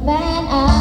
that I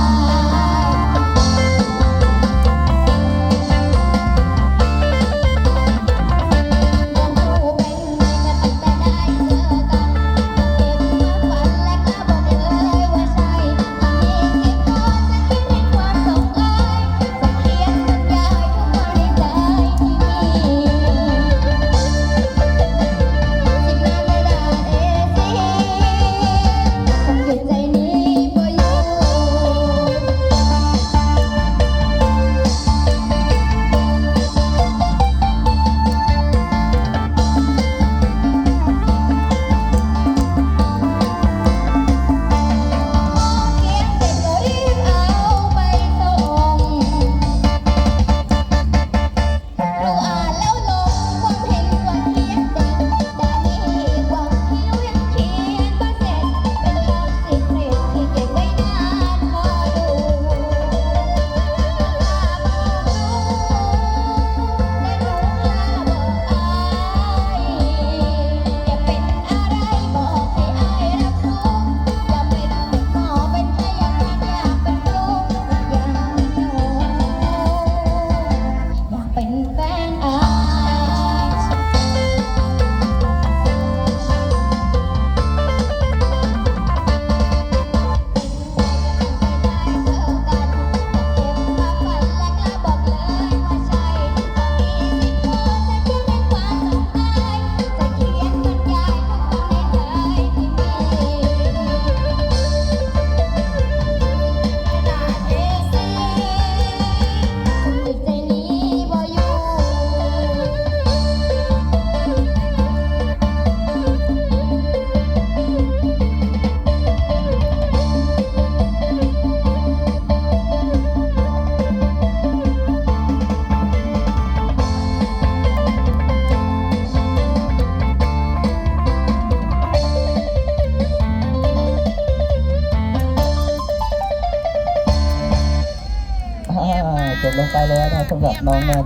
จบลงไปแล้วนะสำหรับน้องนา